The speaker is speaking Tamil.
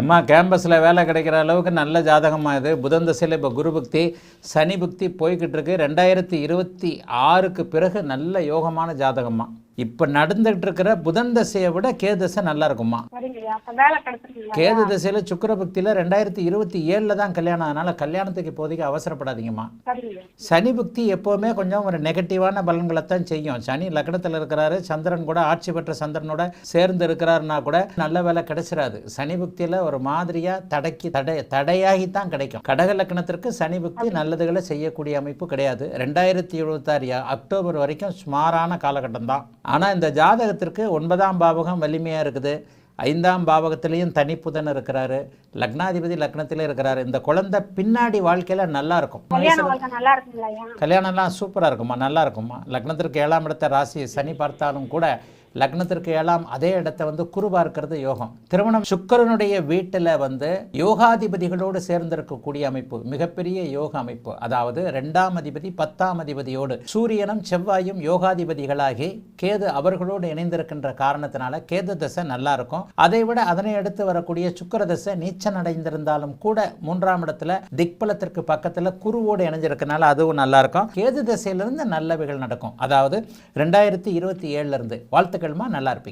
எம்மா கேம்பஸில் வேலை கிடைக்கிற அளவுக்கு நல்ல ஜாதகமாக இது. புதன் தசையில் இப்போ குரு பக்தி சனி புக்தி போய்கிட்டு இருக்கு. ரெண்டாயிரத்தி இருபத்தி ஆறுக்கு பிறகு நல்ல யோகமான ஜாதகம்மா. இப்போ நடந்துகிட்டு இருக்கிற புதன் தசையை விட கே தசை நல்லா இருக்குமா? கேது திசையில் சுக்கிர பக்தியில் ரெண்டாயிரத்தி இருபத்தி ஏழில் தான் கல்யாணம். அதனால் கல்யாணத்துக்கு இப்போதைக்கு அவசரப்படாதீங்கம்மா. சனி புக்தி எப்போவுமே கொஞ்சம் ஒரு நெகட்டிவான பலன்களை தான் செய்யும். சனி லக்னத்தில் இருக்கிறாரு. சந்திரன் கூட ஆட்சி பெற்ற சந்திரனோட சேர்ந்து இருக்கிறாருன்னா கூட நல்ல வேலை கிடைச்சிராது. சனி புக்தியில் ஒரு மாதிரியாக தடைக்கு தடை தடையாகி தான் கிடைக்கும். கடக லக்னத்திற்கு சனி புக்தி நல்லதுகளை செய்யக்கூடிய அமைப்பு கிடையாது. ரெண்டாயிரத்தி இருபத்தாறு அக்டோபர் வரைக்கும் சுமாரான காலகட்டம் தான் ஆனால் இந்த ஜாதகத்திற்கு ஒன்பதாம் பாவகம் வலிமையாக இருக்குது. ஐந்தாம் பாவகத்திலையும் தனிப்புதன் இருக்கிறாரு. லக்னாதிபதி லக்னத்திலே இருக்கிறாரு. இந்த குழந்தை பின்னாடி வாழ்க்கையில நல்லா இருக்கும். கல்யாண வாழ்க்கை நல்லா இருக்குங்களா ஐயா? கல்யாணம்லாம் சூப்பராக இருக்குமா நல்லா இருக்குமா லக்னத்திற்கு ஏழாம் இடத்த ராசி சனி பார்த்தாலும் கூட லக்னத்திற்கு ஏழாம் அதே இடத்த வந்து குரு இருக்கிறது யோகம். திருமணம் சுக்கிரனுடைய வீட்டில் வந்து யோகாதிபதிகளோடு சேர்ந்திருக்கக்கூடிய அமைப்பு மிகப்பெரிய யோக அமைப்பு. அதாவது ரெண்டாம் அதிபதி பத்தாம் அதிபதியோடு சூரியனும் செவ்வாயும் யோகாதிபதிகளாகி கேது அவர்களோடு இணைந்திருக்கின்ற காரணத்தினால கேது தசை நல்லா இருக்கும். அதை விட அதனை அடுத்து வரக்கூடிய சுக்கர தசை நீச்சம் அடைந்திருந்தாலும் கூட மூன்றாம் இடத்துல திக்பலத்திற்கு பக்கத்தில் குருவோடு இணைஞ்சிருக்கனால அதுவும் நல்லா இருக்கும். கேது தசையிலிருந்து நல்லவைகள் நடக்கும். அதாவது ரெண்டாயிரத்தி இருபத்தி ஏழுல இருந்து வாழ்த்துக்கள்மா நல்லா இருப்பீங்க.